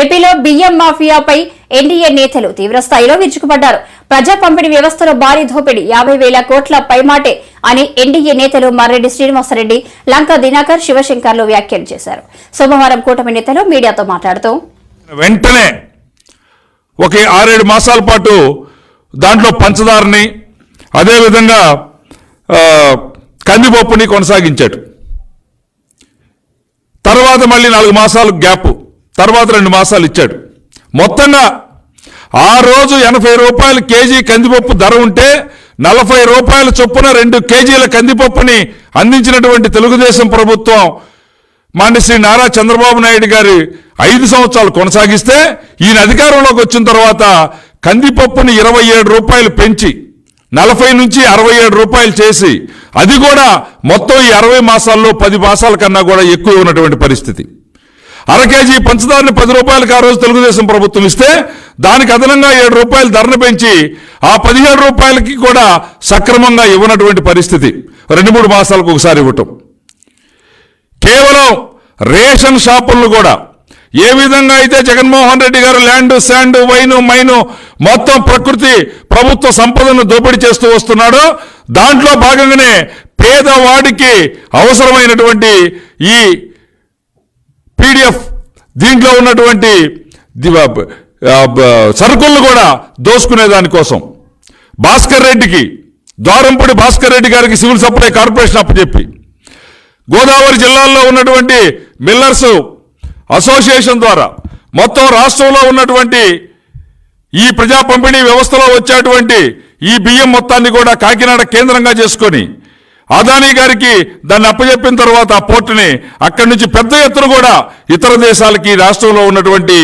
ఏపీలో బియ్యం మాఫియాపై ఎన్డీఏ నేతలు తీవ్రస్థాయిలో విరుచుకుపడ్డారు. ప్రజా పంపిణీ వ్యవస్థలో భారీ దోపిడీ యాభై వేల కోట్ల పైమాటే అని ఎన్డీఏ నేతలు మర్రెడ్డి శ్రీనివాసరెడ్డి లంక దినాకర్ శివశంకర్లు వ్యాఖ్యలు చేశారు. సోమవారం కూటమి నేతలు మీడియాతో మాట్లాడుతూ వెంటనే ఒక ఆరేడు మాసాల పాటు దాంట్లో పంచదారని అదేవిధంగా కందిపప్పుని కొనసాగించాడు తర్వాత మళ్ళీ నాలుగు మాసాలు గ్యాప్. తర్వాత రెండు మాసాలు ఇచ్చాడు. మొత్తంగా ఆ రోజు ఎనభై రూపాయలు కేజీ కందిపప్పు ధర ఉంటే నలభై రూపాయల చొప్పున రెండు కేజీల కందిపప్పుని అందించినటువంటి తెలుగుదేశం ప్రభుత్వం మాన్య శ్రీ నారా చంద్రబాబు నాయుడు గారి ఐదు సంవత్సరాలు కొనసాగిస్తే ఈయన అధికారంలోకి వచ్చిన తర్వాత కందిపప్పుని ఇరవై ఏడు రూపాయలు పెంచి నలభై నుంచి అరవై ఏడు రూపాయలు చేసి అది కూడా మొత్తం ఈ అరవై మాసాల్లో పది మాసాల కన్నా కూడా ఎక్కువ ఉన్నటువంటి పరిస్థితి. అర కేజీ పంచదారని పది రూపాయలకి ఆ రోజు తెలుగుదేశం ప్రభుత్వం ఇస్తే దానికి అదనంగా ఏడు రూపాయలు ధరను పెంచి ఆ పదిహేడు రూపాయలకి కూడా సక్రమంగా ఇవ్వనటువంటి పరిస్థితి. రెండు మూడు మాసాలకు ఒకసారి ఇవ్వటం. కేవలం రేషన్ షాపులను కూడా. ఏ విధంగా అయితే జగన్మోహన్ రెడ్డి గారు ల్యాండ్ శాండ్ వైను మైను మొత్తం ప్రకృతి ప్రభుత్వ సంపదను దోపిడీ చేస్తూ వస్తున్నాడో దాంట్లో భాగంగానే పేదవాడికి అవసరమైనటువంటి ఈ పీడిఎఫ్ దీంట్లో ఉన్నటువంటి సరుకులను కూడా దోసుకునే దానికోసం. భాస్కర్ రెడ్డికి ద్వారంపూడి భాస్కర్ రెడ్డి గారికి సివిల్ సప్లై కార్పొరేషన్ అప్పచెప్పి. గోదావరి జిల్లాల్లో ఉన్నటువంటి మిల్లర్స్ అసోసియేషన్ ద్వారా మొత్తం రాష్ట్రంలో ఉన్నటువంటి ఈ ప్రజా పంపిణీ వ్యవస్థలో వచ్చేటువంటి ఈ బియ్యం మొత్తాన్ని కూడా కాకినాడ కేంద్రంగా చేసుకొని అదానీ గారికి దాన్ని అప్పచెప్పిన తర్వాత ఆ పోర్టుని అక్కడి నుంచి పెద్ద ఎత్తున కూడా ఇతర దేశాలకి రాష్ట్రంలో ఉన్నటువంటి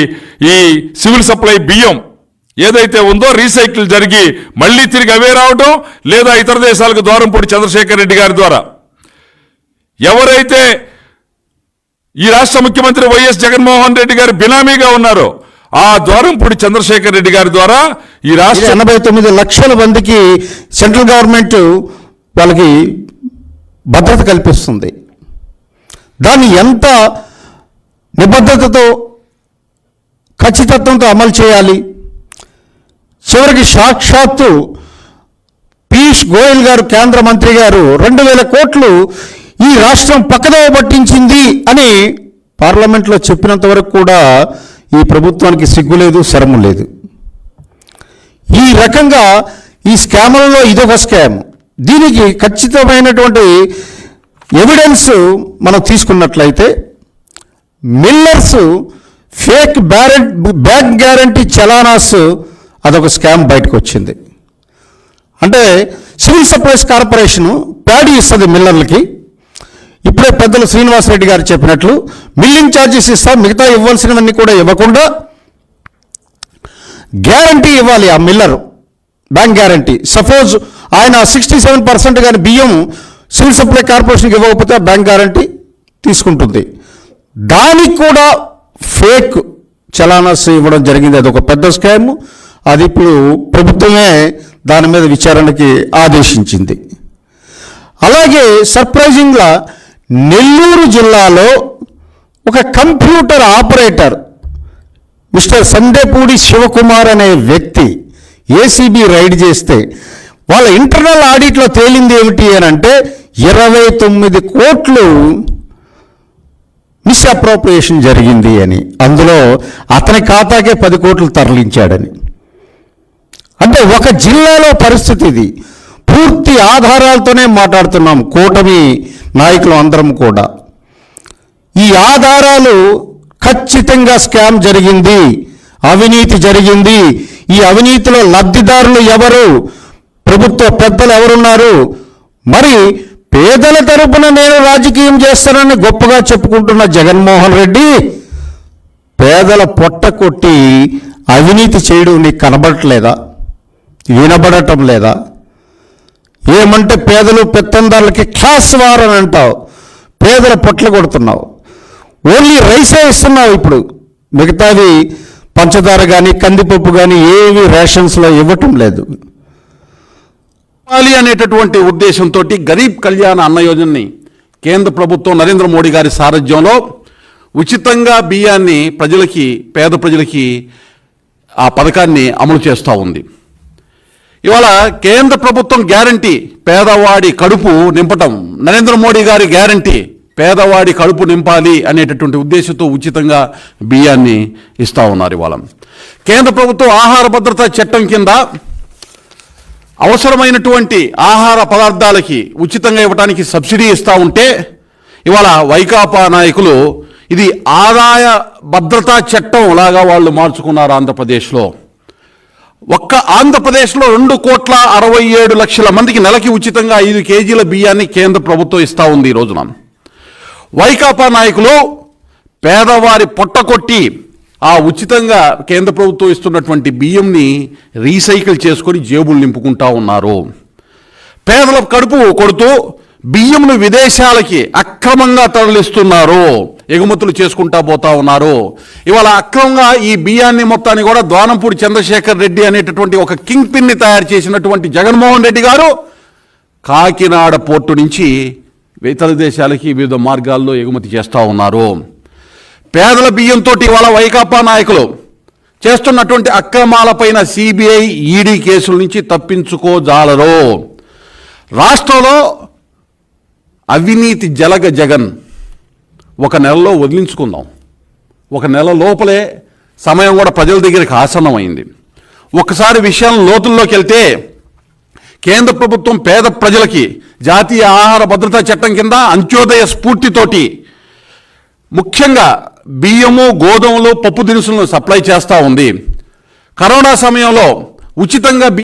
ఈ సివిల్ సప్లై బియ్యం ఏదైతే ఉందో రీసైకిల్ జరిగి మళ్ళీ తిరిగి అవే రావటం లేదా ఇతర దేశాలకు ద్వారంపూడి చంద్రశేఖర్ రెడ్డి గారి ద్వారా. ఎవరైతే ఈ రాష్ట్ర ముఖ్యమంత్రి వైఎస్ జగన్మోహన్ రెడ్డి గారు బినామీగా ఉన్నారో ఆ ద్వారంపూడి చంద్రశేఖర్ రెడ్డి గారి ద్వారా ఈ రాష్ట్ర ఎనభై తొమ్మిది లక్షల మందికి సెంట్రల్ గవర్నమెంట్ వాళ్ళకి భద్రత కల్పిస్తుంది. దాన్ని ఎంత నిబద్ధతతో ఖచ్చితత్వంతో అమలు చేయాలి? చివరికి సాక్షాత్తు పీయూష్ గోయల్ గారు కేంద్ర మంత్రి గారు రెండు వేల కోట్లు ఈ రాష్ట్రం పక్కదోవ పట్టించింది అని పార్లమెంట్లో చెప్పినంత వరకు కూడా ఈ ప్రభుత్వానికి సిగ్గు లేదు శరము లేదు. ఈ రకంగా ఈ స్కాములలో ఇదొక స్కామ్. దీనికి ఖచ్చితమైనటువంటి ఎవిడెన్స్ మనం తీసుకున్నట్లయితే మిల్లర్స్ ఫేక్ బ్యారెంట్ బ్యాంక్ గ్యారంటీ చలానాస్ అదొక స్కామ్ బయటకు వచ్చింది అంటే సివిల్ సప్లైస్ కార్పొరేషను ప్యాడీ ఇస్తుంది మిల్లర్లకి. ఇప్పుడే పెద్దలు శ్రీనివాసరెడ్డి గారు చెప్పినట్లు మిల్లింగ్ ఛార్జెస్ ఇస్తా మిగతా ఇవ్వాల్సినవన్నీ కూడా ఇవ్వకుండా గ్యారంటీ ఇవ్వాలి ఆ మిల్లర్. Bank guarantee. సపోజ్ ఆయన సిక్స్టీ సెవెన్ పర్సెంట్ కానీ బియ్యం సివిల్ సప్లై కార్పొరేషన్కి ఇవ్వకపోతే బ్యాంక్ గ్యారంటీ తీసుకుంటుంది. దానికి కూడా ఫేక్ చలానాస్ ఇవ్వడం జరిగింది. అది ఒక పెద్ద స్కామ్. అది ఇప్పుడు ప్రభుత్వమే దాని మీద విచారణకి ఆదేశించింది. అలాగే సర్ప్రైజింగ్గా నెల్లూరు జిల్లాలో ఒక computer operator mister Sandepudi Sivakumar అనే వ్యక్తి ఏసీబీ రైడ్ చేస్తే వాళ్ళ ఇంటర్నల్ ఆడిట్లో తేలింది ఏమిటి అని అంటే ఇరవై తొమ్మిది కోట్లు మిస్అప్రోప్రియేషన్ జరిగింది అని. అందులో అతని ఖాతాకే పది కోట్లు తరలించాడని. అంటే ఒక జిల్లాలో పరిస్థితి ఇది. పూర్తి ఆధారాలతోనే మాట్లాడుతున్నాం కూటమి నాయకులు అందరం కూడా. ఈ ఆధారాలు ఖచ్చితంగా స్కామ్ జరిగింది. అవినీతి జరిగింది. ఈ అవినీతిలో లబ్ధిదారులు ఎవరు? ప్రభుత్వ పెద్దలు ఎవరున్నారు? మరి పేదల తరపున నేను రాజకీయం చేస్తానని గొప్పగా చెప్పుకుంటున్న జగన్మోహన్ రెడ్డి పేదల పొట్ట కొట్టి అవినీతి చేయడం నీకు కనబడట్లేదా? వినబడటం లేదా? ఏమంటే పేదలు పెత్తందారులకి క్లాస్ వార్ అని అంటావు. పేదల పొట్లు కొడుతున్నావు. ఓన్లీ రైసే ఇస్తున్నావు ఇప్పుడు. మిగతాది పంచదార కానీ కందిపప్పు కానీ ఏవి రేషన్స్లో ఇవ్వటం లేదు. ఇవ్వాలి అనేటటువంటి ఉద్దేశంతో గరీబ్ కళ్యాణ అన్న యోజనని కేంద్ర ప్రభుత్వం నరేంద్ర మోడీ గారి సారథ్యంలో ఉచితంగా బియ్యాన్ని ప్రజలకి పేద ప్రజలకి ఆ పథకాన్ని అమలు చేస్తూ ఉంది. ఇవాళ కేంద్ర ప్రభుత్వం గ్యారంటీ పేదవాడి కడుపు నింపటం నరేంద్ర మోడీ గారి గ్యారంటీ పేదవాడి కడుపు నింపాలి అనేటటువంటి ఉద్దేశంతో ఉచితంగా బియ్యాన్ని ఇస్తా ఉన్నారు ఇవాళ. కేంద్ర ప్రభుత్వం ఆహార భద్రతా చట్టం కింద అవసరమైనటువంటి ఆహార పదార్థాలకి ఉచితంగా ఇవ్వడానికి సబ్సిడీ ఇస్తూ ఉంటే ఇవాళ వైకాపా నాయకులు ఇది ఆదాయ భద్రతా చట్టం లాగా వాళ్ళు మార్చుకున్నారు ఆంధ్రప్రదేశ్లో. ఒక్క ఆంధ్రప్రదేశ్లో రెండు కోట్ల అరవై ఏడు లక్షల మందికి నెలకి ఉచితంగా ఐదు కేజీల బియ్యాన్ని కేంద్ర ప్రభుత్వం ఇస్తూ ఉంది ఈ రోజున. వైకాపా నాయకులు పేదవారి పొట్ట కొట్టి ఆ ఉచితంగా కేంద్ర ప్రభుత్వం ఇస్తున్నటువంటి బియ్యంని రీసైకిల్ చేసుకొని జేబులు నింపుకుంటా ఉన్నారు. పేదల కడుపు కొడుతూ బియ్యంను విదేశాలకి అక్రమంగా తరలిస్తున్నారు. ఎగుమతులు చేసుకుంటా పోతా ఉన్నారు. ఇవాళ అక్రమంగా ఈ బియ్యాన్ని మొత్తాన్ని కూడా ద్వానంపూడి చంద్రశేఖర్ రెడ్డి అనేటటువంటి ఒక కింగ్ పిన్ని తయారు చేసినటువంటి జగన్మోహన్ రెడ్డి గారు కాకినాడ పోర్టు నుంచి ఇతర దేశాలకి వివిధ మార్గాల్లో ఎగుమతి చేస్తూ ఉన్నారు. పేదల బియ్యంతో ఇవాళ వైకాపా నాయకులు చేస్తున్నటువంటి అక్రమాలపైన సిబిఐ ఈడీ కేసుల నుంచి తప్పించుకోజాలరు. రాష్ట్రంలో అవినీతి జలగ జగన్ ఒక నెలలో వదిలించుకుందాం. ఒక నెల లోపలే సమయం కూడా ప్రజల దగ్గరికి ఆసన్నమైంది. ఒకసారి విషయం లోతుల్లోకి వెళ్తే కేంద్ర ప్రభుత్వం పేద ప్రజలకి జాతీయ ఆహార భద్రతా చట్టం కింద అంత్యోదయ స్ఫూర్తితోటి ముఖ్యంగా బియ్యము గోధుమలు పప్పు దినుసులను సప్లై చేస్తూ ఉంది. కరోనా సమయంలో ఉచితంగా బి-